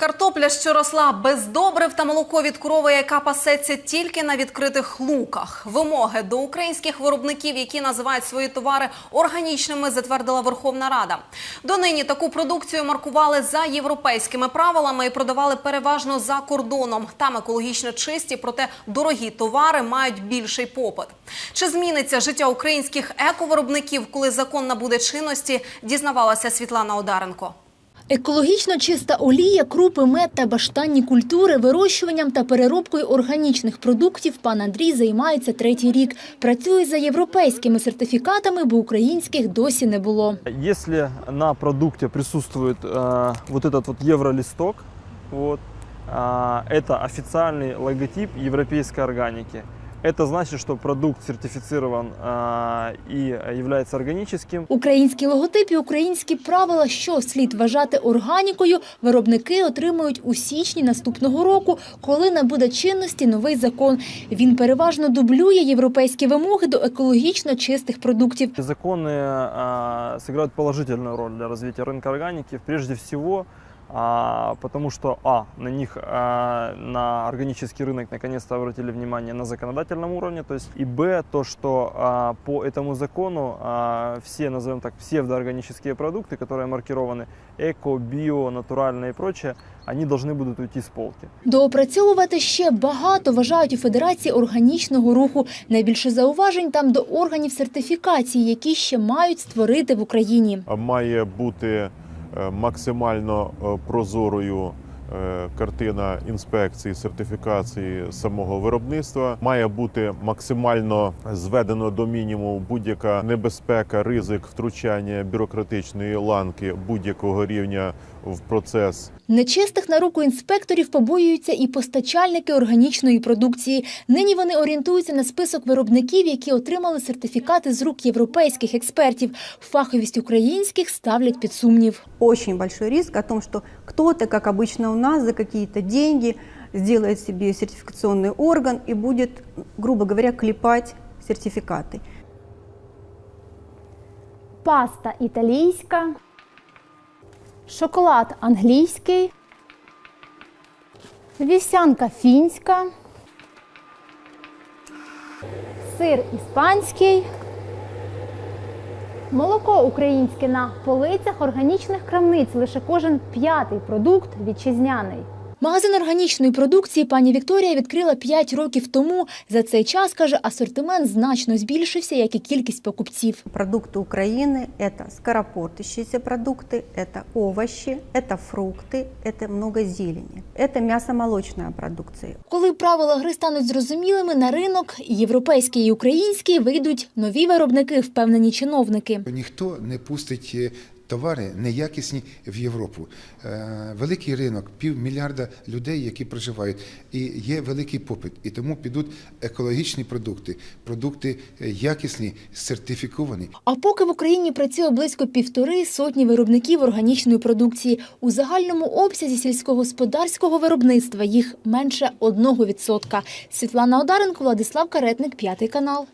Картопля, що росла без добрив та молоко від корови, яка пасеться тільки на відкритих луках. Вимоги до українських виробників, які називають свої товари органічними, затвердила Верховна Рада. Донині таку продукцію маркували за європейськими правилами і продавали переважно за кордоном. Там екологічно чисті, проте дорогі товари мають більший попит. Чи зміниться життя українських ековиробників, коли закон набуде чинності? Дізнавалася Світлана Одаренко. Екологічно чиста олія, крупи, мед та баштанні культури, вирощуванням та переробкою органічних продуктів пан Андрій займається третій рік. Працює за європейськими сертифікатами, бо українських досі не було. Если на продукте присутствует э, вот этот вот евролисток, вот, а, это официальный логотип европейской органики. Это значит, что продукт сертифицирован а, и является органическим. Українські логотип і українські правила, що слід вважати органікою, виробники отримують у січні наступного року, коли набуде чинності новий закон. Він переважно дублює європейські вимоги до екологічно чистих продуктів. Законы а, сыграют положительную роль для развития рынка органики, прежде всего, а, потому что, а, на них, а, на органический рынок наконец-то обратили внимание на законодательном уровне, то есть, и, б, то, что а, по этому закону а, все, назовем так, псевдоорганические продукты, которые маркированы эко, био, натуральные и прочее, они должны будут уйти с полки. Доопрацьовувати ще багато вважають у Федерації органічного руху. Найбільше зауважень там до органів сертифікації, які ще мають створити в Україні. має бути е, максимально е, прозорою е, картина інспекції, сертифікації самого виробництва. Має бути максимально зведено до мінімуму будь-яка небезпека, ризик втручання бюрократичної ланки будь-якого рівня в процес Нечистих на руку інспекторів побоюються і постачальники органічної продукції. Нині вони орієнтуються на список виробників, які отримали сертифікати з рук європейських експертів. Фаховість українських ставлять під сумнів. очень большой риск о том, что кто-то, как обычно у нас, за какие-то деньги сделает себе сертификационный орган и будет, грубо говоря, клепать сертификаты. Паста італійська, шоколад англійський, вівсянка фінська, сир іспанський, Молоко українське на полицях органічних крамниць. Лише кожен п'ятий продукт вітчизняний. Магазин органічної продукції пані Вікторія відкрила 5 років тому. За цей час, каже, асортимент значно збільшився, як і кількість покупців. Продукты Украины – это скоропортящиеся продукты, это овощи, это фрукты, это много зелени. Это мясомолочная продукция. Коли правила гри стануть зрозумілими, на ринок і європейський і український вийдуть нові виробники, впевнені чиновники. Ніхто не пустить е, товари неякісні в Європу. Е, Великий ринок, півмільярда людей, які проживають, і є великий попит. І тому підуть екологічні продукти, продукти е, якісні, сертифіковані. А поки в Україні працює близько півтори сотні виробників органічної продукції, у загальному обсязі сільськогосподарського виробництва їх менше 1%. Світлана Одаренко, Владислав Каретник, п'ятий канал.